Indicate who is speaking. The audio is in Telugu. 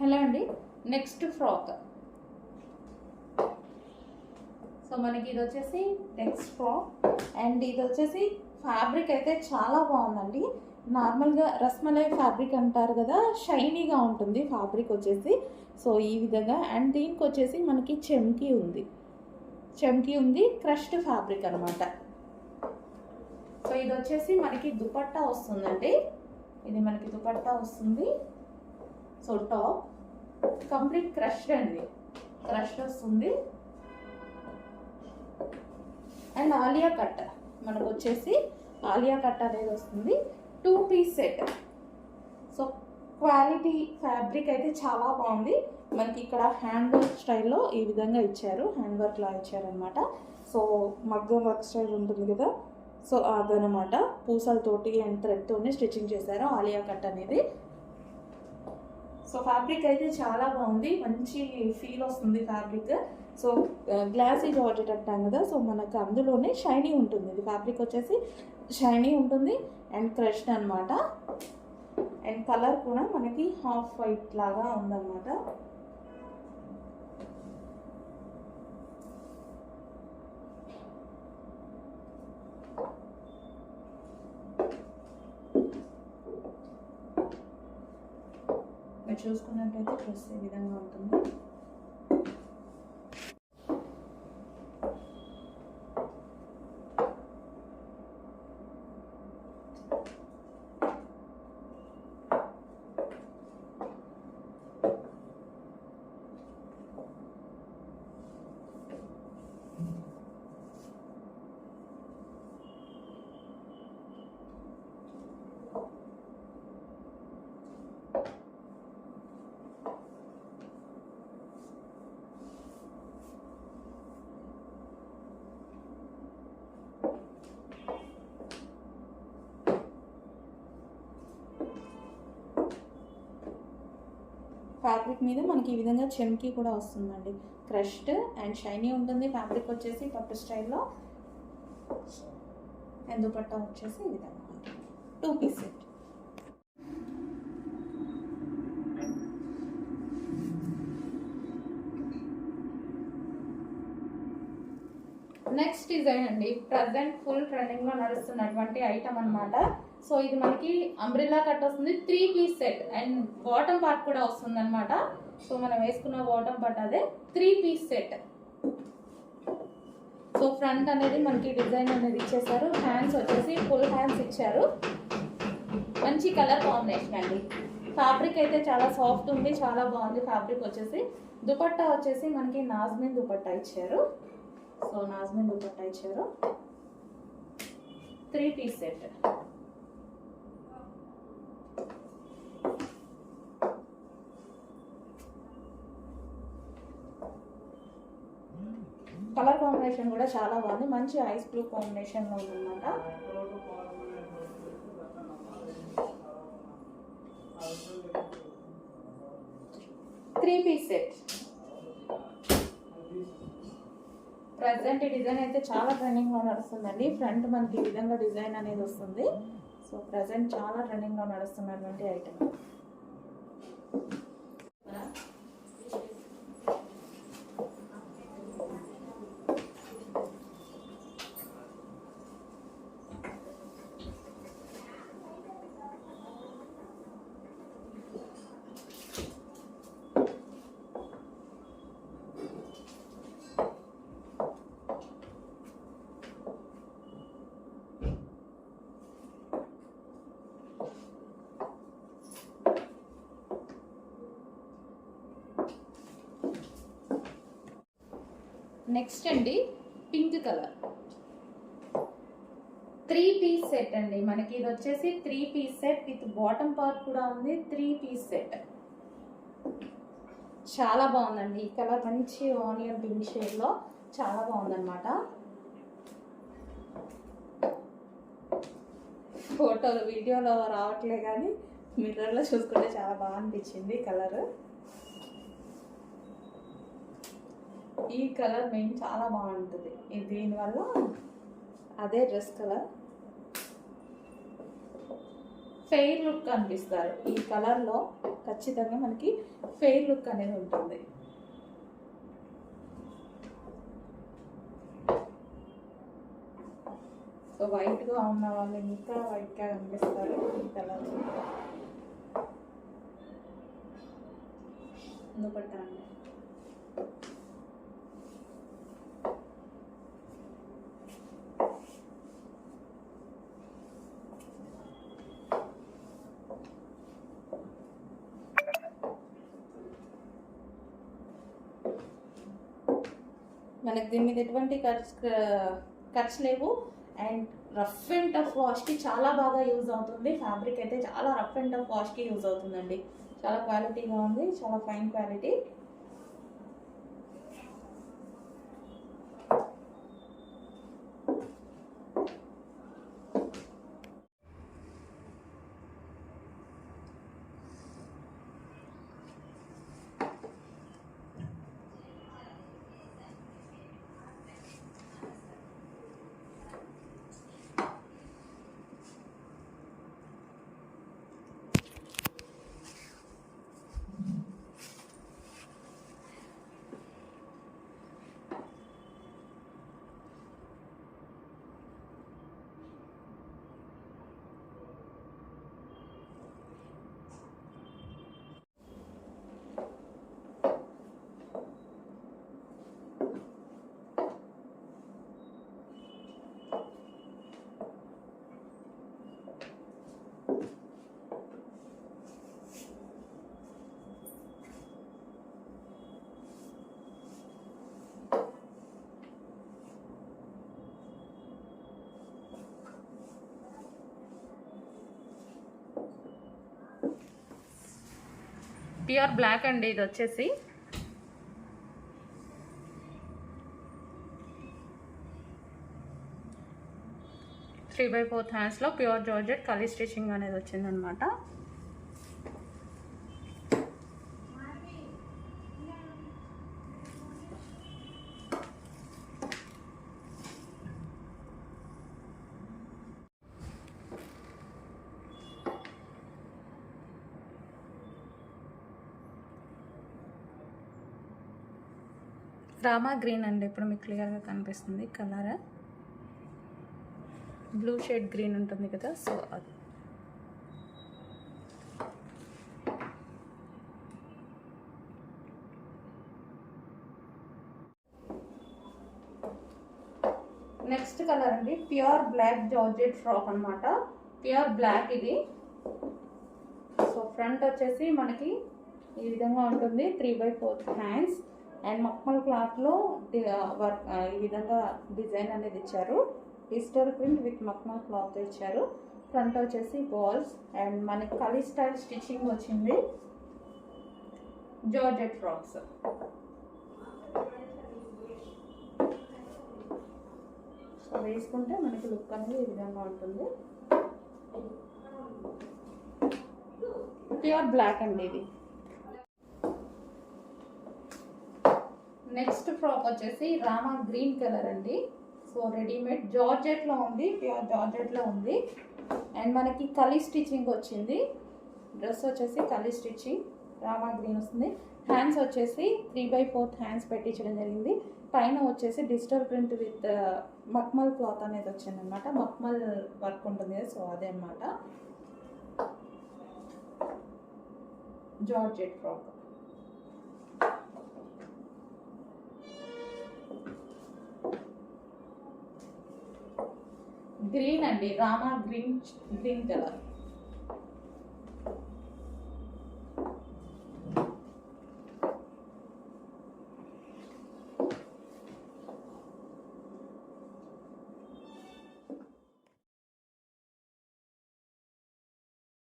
Speaker 1: హలో అండి. Next frock. సో మనకి ఇది వచ్చేసి నెక్స్ట్ ఫ్రాక్. అండ్ ఇది వచ్చేసి ఫ్యాబ్రిక్ అయితే చాలా బాగుందండి. నార్మల్గా రస్మలై ఫ్యాబ్రిక్ అంటారు కదా షైనీగా ఉంటుంది ఫ్యాబ్రిక్ వచ్చేసి. సో ఈ విధంగా అండ్ దీనికి వచ్చేసి మనకి చెమ్కీ ఉంది. చెమ్కీ ఉంది క్రష్డ్ ఫ్యాబ్రిక్ అనమాట సో ఇది వచ్చేసి మనకి దుపట్టా వస్తుందండి. ఇది మనకి దుపట్టా వస్తుంది. సో టాప్ కంప్లీట్ క్రష్డ్ అండి. క్రష్డ్ వస్తుంది. అండ్ ఆలియా కట్ మనకు వచ్చేసి ఆలియా కట్ అనేది వస్తుంది. Two piece set. So quality fabric అయితే చాలా బాగుంది. మనకి ఇక్కడ హ్యాండ్ వర్క్ స్టైల్లో ఈ విధంగా ఇచ్చారు. హ్యాండ్ వర్క్లా ఇచ్చారనమాట సో మగ్గం వర్క్ స్టైల్ ఉంటుంది కదా. సో అదనమాట పూసలతోటి అండ్ థ్రెడ్తోనే స్టిచ్చింగ్ చేశారు ఆలియా కట్ అనేది. సో ఫ్యాబ్రిక్ అయితే చాలా బాగుంది. మంచి ఫీల్ వస్తుంది ఫ్యాబ్రిక్ సో గ్లాసీ జార్జెట్ అంటాం కదా. సో మనకు అందులోనే షైనీ ఉంటుంది. ఇది ఫ్యాబ్రిక్ వచ్చేసి షైనీ ఉంటుంది అండ్ క్రష్డ్ అనమాట అండ్ కలర్ కూడా మనకి హాఫ్ వైట్ లాగా ఉందన్నమాట. చూసుకున్నట్లయితే చూసుకున్నట్టయితే డ్రెస్ ఈ విధంగా ఉంటుంది? ఫ్యాబ్రిక్ మీద మనకి ఈ విధంగా చెమ్కి కూడా వస్తుందండి. క్రష్డ్ అండ్ షైనీ ఉంటుంది. ఫ్యాబ్రిక్ వచ్చేసి పట్టు స్టైల్లో. అండ్ దుపట్టా వచ్చేసి ఈ విధంగా. ఉంటుంది two piece set next design అండి. ప్రజెంట్ ఫుల్ ట్రెండింగ్లో నడుస్తున్నటువంటి ఐటమ్ అనమాట సో ఇది మనకి అంబ్రిల్లా కట్ వస్తుంది. Three piece set and bottom part కూడా వస్తుంది అనమాట సో మనం వేసుకున్న బాటమ్ పార్ట్ అదే three piece set so front అనేది మనకి డిజైన్ అనేది ఇచ్చేసారు. హ్యాండ్స్ వచ్చేసి ఫుల్ హ్యాండ్స్ ఇచ్చారు. మంచి కలర్ కాంబినేషన్ అండి. ఫ్యాబ్రిక్ అయితే చాలా సాఫ్ట్ ఉంది చాలా బాగుంది. ఫ్యాబ్రిక్ వచ్చేసి దుపట్టా వచ్చేసి మనకి నాజ్మిన్ దుపట్టా ఇచ్చారు. సో నాజ్మిన్ దుపట్టా ఇచ్చారు. Three piece set colour combination కూడా చాలా బాగుంది. మంచి ఐస్ బ్లూ కాంబినేషన్లో ఉందన్నమాట. ప్రజెంట్ ఈ డిజైన్ అయితే చాలా ట్రెండింగ్లో నడుస్తుందండి. ఫ్రంట్ మనకి ఈ విధంగా డిజైన్ అనేది వస్తుంది. సో ప్రజెంట్ చాలా ట్రెండింగ్లో నడుస్తున్నటువంటి ఐటమ్ నెక్స్ట్ అండి pink colour. Three piece set అండి. మనకి ఇది వచ్చేసి three piece set. With bottom part కూడా ఉంది త్రీ పీస్ సెట్. చాలా బాగుందండి. ఈ కలర్ మంచి ఆనియన్ పింక్ షేడ్లో చాలా బాగుందన్నమాట. ఫోటోలు వీడియోలో రావట్లే కానీ మిర్రర్లో చూసుకుంటే చాలా బాగా అనిపించింది కలర్. ఈ కలర్ మెయిన్ చాలా బాగుంటుంది. దీనివల్ల అదే డ్రెస్ కలర్. ఫెయిర్ లుక్ అనిపిస్తారు ఈ కలర్లో ఖచ్చితంగా మనకి ఫెయిర్ లుక్ అనేది ఉంటుంది. సో వైట్గా ఉన్న వాళ్ళు ఇంకా వైట్గా కనిపిస్తారు ఈ కలర్. దుపట్టా అండి. మనకి దీని మీద ఎటువంటి ఖర్చు ఖర్చు లేవు. అండ్ రఫ్ అండ్ టఫ్ వాష్కి చాలా బాగా యూజ్ అవుతుంది. ఫ్యాబ్రిక్ అయితే చాలా రఫ్ అండ్ టఫ్ వాష్కి యూజ్ అవుతుందండి. చాలా క్వాలిటీగా ఉంది చాలా ఫైన్ క్వాలిటీ. ప్యూర్ బ్లాక్ అండి ఇది వచ్చేసి. త్రీ బై ఫోర్త్ హ్యాండ్స్లో ప్యూర్ జార్జెట్ కలీ స్టిచ్చింగ్ అనేది వచ్చిందనమాట రామా గ్రీన్ అండి. ఇప్పుడు మీకు క్లియర్గా కనిపిస్తుంది కలర్. బ్లూ షేడ్ గ్రీన్ ఉంటుంది కదా సో అది. నెక్స్ట్ కలర్ అండి. ప్యూర్ బ్లాక్ జార్జెట్ ఫ్రాక్ అనమాట ప్యూర్ బ్లాక్ ఇది. సో ఫ్రంట్ వచ్చేసి మనకి ఈ విధంగా ఉంటుంది. Three by fourth hands. And మక్మల్ క్లాత్లో వర్క్ ఈ విధంగా డిజైన్ అనేది ఇచ్చారు. డిజిటల్ ప్రింట్ విత్ మక్మల్ క్లాత్ ఇచ్చారు. ఫ్రంట్ వచ్చేసి బాల్స్ అండ్ మనకి కలీ స్టైల్ స్టిచ్చింగ్ వచ్చింది. Georgette frocks. వేసుకుంటే మనకి లుక్ అనేది ఈ విధంగా ఉంటుంది. ప్యూర్ బ్లాక్ అండి ఇది. నెక్స్ట్ ఫ్రాక్ వచ్చేసి రామా గ్రీన్ కలర్ అండి. సో రెడీమేడ్ జార్జెట్లో ఉంది ప్యూర్ జార్జెట్లో ఉంది. అండ్ మనకి కలీ స్టిచ్చింగ్ వచ్చింది. డ్రెస్ వచ్చేసి కలీ స్టిచ్చింగ్ రామా గ్రీన్ వస్తుంది. హ్యాండ్స్ వచ్చేసి త్రీ బై ఫోర్త్ హ్యాండ్స్ పెట్టించడం జరిగింది. పైన వచ్చేసి డిజిటల్ ప్రింట్ విత్ మక్మల్ క్లాత్ అనేది వచ్చింది అనమాట మక్మల్ వర్క్ ఉంటుంది సో అదే అనమాట జార్జెట్ ఫ్రాక్. గ్రీన్ అండి. Rama green green colour